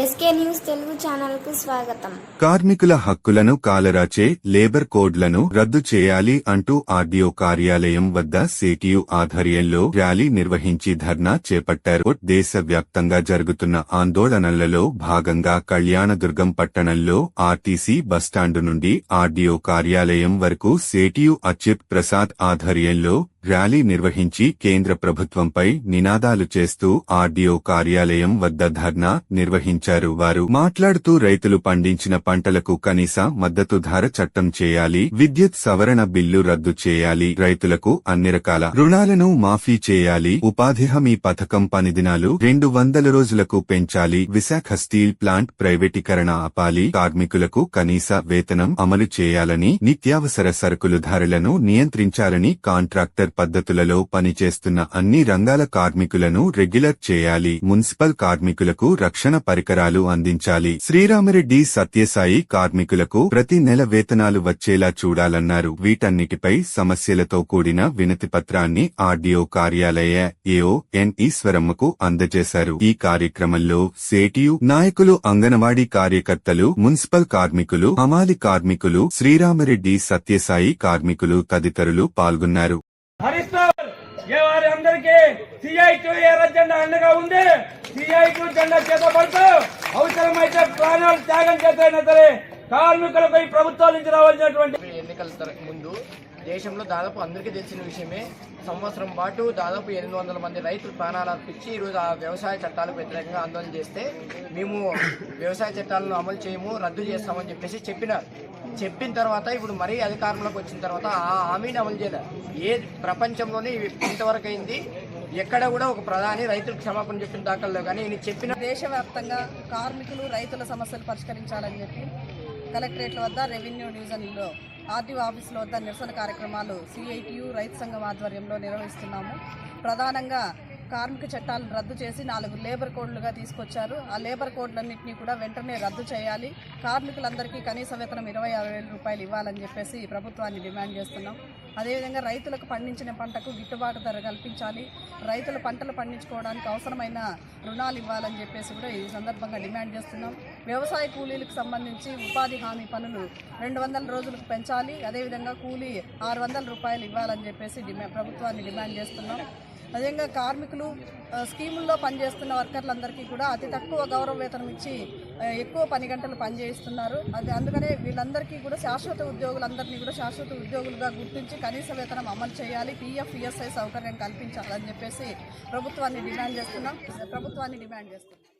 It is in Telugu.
ఎస్కే న్యూస్ తెలుగు ఛానల్కు స్వాగతం. కార్మికుల హక్కులను కాలరాచే లేబర్ కోడ్లను రద్దు చేయాలి అంటూ ఆర్డీఓ కార్యాలయం వద్ద సిటియు ఆధ్వర్యంలో ర్యాలీ నిర్వహించి ధర్నా చేపట్టారు. దేశవ్యాప్తంగా జరుగుతున్న ఆందోళనలలో భాగంగా కళ్యాణదుర్గం పట్టణంలో ఆర్టీసీ బస్టాండు నుండి ఆర్డీఓ కార్యాలయం వరకు సేటియు అచ్యుత్ ప్రసాద్ ఆధ్వర్యంలో ర్యాలీ నిర్వహించి కేంద్ర ప్రభుత్వంపై నినాదాలు చేస్తూ ఆర్డీఓ కార్యాలయం వద్ద ధర్నా నిర్వహించారు వారు. మాట్లాడుతూ రైతులు పండించిన పంటలకు కనీస మద్దతు ధర చట్టం చేయాలి విద్యుత్ సవరణ బిల్లు రద్దు చేయాలి రైతులకు అన్ని రకాల రుణాలను మాఫీ చేయాలి ఉపాధి హామీ పథకం పనిదినాలు రెండు వందల రోజులకు పెంచాలి విశాఖ స్టీల్ ప్లాంట్ ప్రైవేటీకరణ ఆపాలి కార్మికులకు కనీస వేతనం అమలు చేయాలని నిత్యావసర సరుకులు ధరలను నియంత్రించాలని కాంట్రాక్టర్ పద్ధతులలో పనిచేస్తున్న అన్ని రంగాల కార్మికులను రెగ్యులర్ చేయాలి. మున్సిపల్ కార్మికులకు రక్షణ పరికరాలు అందించాలి. శ్రీరామిరెడ్డి సత్యసాయి కార్మికులకు ప్రతి నెల వేతనాలు వచ్చేలా చూడాలన్నారు. వీటన్నిటిపై సమస్యలతో కూడిన వినతి పత్రాన్ని ఆర్డీఓ కార్యాలయ ఏఓ ఎన్ ఈశ్వరమ్మకు అందజేశారు. ఈ కార్యక్రమంలో సేటియు నాయకులు అంగనవాడీ కార్యకర్తలు మున్సిపల్ కార్మికులు హమాలి కార్మికులు శ్రీరామరెడ్డి సత్యసాయి కార్మికులు తదితరులు పాల్గొన్నారు. హరిస్తూ ఏ వారి అందరికీ సిఐటి ఎర్ర జెండా అండగా ఉంది? సిఐటి జెండా చేతపడుతూ అవసరమైతే ప్రాణాలు త్యాగం చేతైనా సరే కార్మికులకు ఈ ప్రభుత్వాల నుంచి రావాల్సినటువంటి ఎన్నికల ముందు దేశంలో దాదాపు అందరికీ తెలిసిన విషయమే సంవత్సరం పాటు దాదాపు ఎనిమిది వందల మంది రైతులు ప్రాణాలు అర్పించి ఈరోజు ఆ వ్యవసాయ చట్టాలకు వ్యతిరేకంగా ఆందోళన చేస్తే మేము వ్యవసాయ చట్టాలను అమలు చేయము రద్దు చేస్తామని చెప్పేసి చెప్పినారు. చెప్పిన తర్వాత ఇప్పుడు మరీ అధికారంలోకి వచ్చిన తర్వాత ఆ హామీని అమలు చేయలేదు ఏ ప్రపంచంలోనే ఇంతవరకు అయింది. ఎక్కడ కూడా ఒక ప్రధాని రైతులకు క్షమాపణ చెప్పిన దాఖల్లో కానీ ఈయన చెప్పిన దేశవ్యాప్తంగా కార్మికులు రైతుల సమస్యలు పరిష్కరించాలని చెప్పి కలెక్టరేట్ల వద్ద రెవెన్యూ డివిజన్లో ఆర్టీఓ ఆఫీసుల వద్ద నిరసన కార్యక్రమాలు సిఐటియు రైతు సంఘం ఆధ్వర్యంలో నిర్వహిస్తున్నాము. ప్రధానంగా కార్మిక చట్టాలను రద్దు చేసి నాలుగు లేబర్ కోడ్లుగా తీసుకొచ్చారు. ఆ లేబర్ కోడ్లన్నింటినీ కూడా వెంటనే రద్దు చేయాలి. కార్మికులందరికీ కనీస వేతనం ఇరవై ఆరు వేల రూపాయలు ఇవ్వాలని చెప్పేసి ప్రభుత్వాన్ని డిమాండ్ చేస్తున్నాం. అదేవిధంగా రైతులకు పండించిన పంటకు గిట్టుబాటు ధర కల్పించాలి. రైతులు పంటలు పండించుకోవడానికి అవసరమైన రుణాలు ఇవ్వాలని చెప్పేసి కూడా ఈ సందర్భంగా డిమాండ్ చేస్తున్నాం. వ్యవసాయ కూలీలకు సంబంధించి ఉపాధి హామీ పనులు రెండు వందల రోజులకు పెంచాలి. అదేవిధంగా కూలీ ఆరు వందల రూపాయలు ఇవ్వాలని చెప్పేసి డిమా ప్రభుత్వాన్ని డిమాండ్ చేస్తున్నాం. అదేవిధంగా కార్మికులు స్కీముల్లో పనిచేస్తున్న వర్కర్లందరికీ కూడా అతి తక్కువ గౌరవ వేతనం ఇచ్చి ఎక్కువ పని గంటలు పనిచేయిస్తున్నారు. అది అందుకనే వీళ్ళందరికీ కూడా శాశ్వత ఉద్యోగులందరినీ కూడా శాశ్వత ఉద్యోగులుగా గుర్తించి కనీస వేతనం అమలు చేయాలి. పీఎఫ్ ఈఎస్ఐ సౌకర్యం కల్పించాలని చెప్పేసి ప్రభుత్వాన్ని డిమాండ్ చేస్తున్నాం. ప్రభుత్వాన్ని డిమాండ్ చేస్తున్నాం.